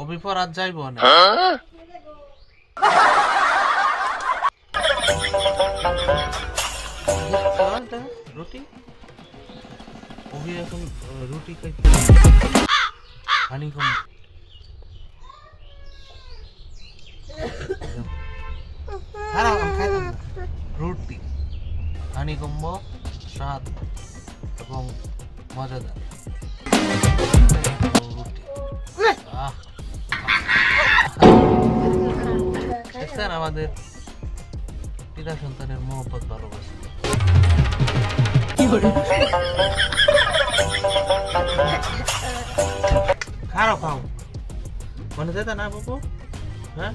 অবিপর আজ যাইব না। রুটি? এখন রুটি হানি রুটি। হানি কম্ব স্বাদ এবং মজাদার। দেখছেন আমাদের পিতা সন্তানের মহব্বত ভালোবাসা। খাও খাও মনে যেতে না বাবু? হ্যাঁ?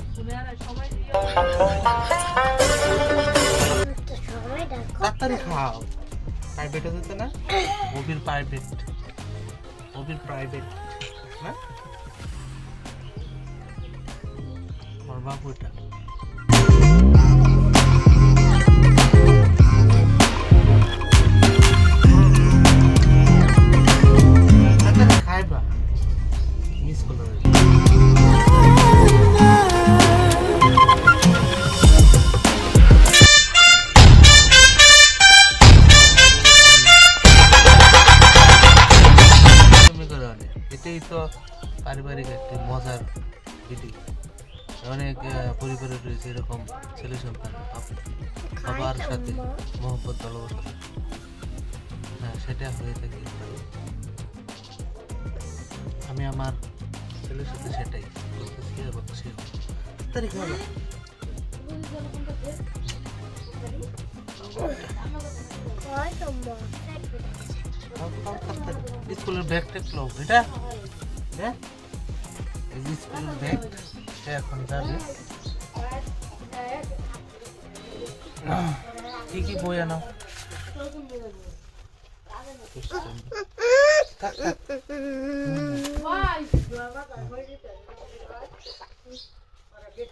তাড়াতাড়ি খাও। প্রাইভেটে যেতে না? ওবির প্রাইভেট ওবির প্রাইভেট হ্যাঁ? আমার বাবু এটা তাড়াতাড়ি খাইবা? মিস করলে তুমি করে অনেক এটাই তো পারিবারিক একটি মজার ভিডিও অনেক আহ, পরিবারে রয়েছে এরকম ছেলে সন্তান। সবার সাথে মোহব্বত ভালোবাসা। হ্যাঁ সেটা হয়ে থাকে। আমি আমার ছেলের সাথে সেটাই এবং সে তারিখ। স্কুলের ব্যাগটা ট্যাগ এটা হ্যাঁ? স্কুলের ব্যাগ। সে এখন যাবে কি কি বই আনো থাক, থাক।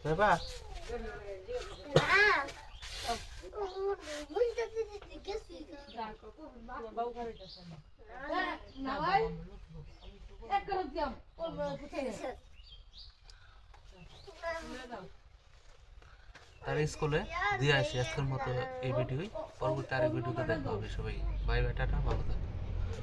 বাবা তার স্কুলে দিয়ে আসি। আজকের মতো এই ভিডিওই। পরবর্তী আরেক ভিডিওতে দেখা হবে সবাই। বাই বাই, টাটা, ভালো থাকবে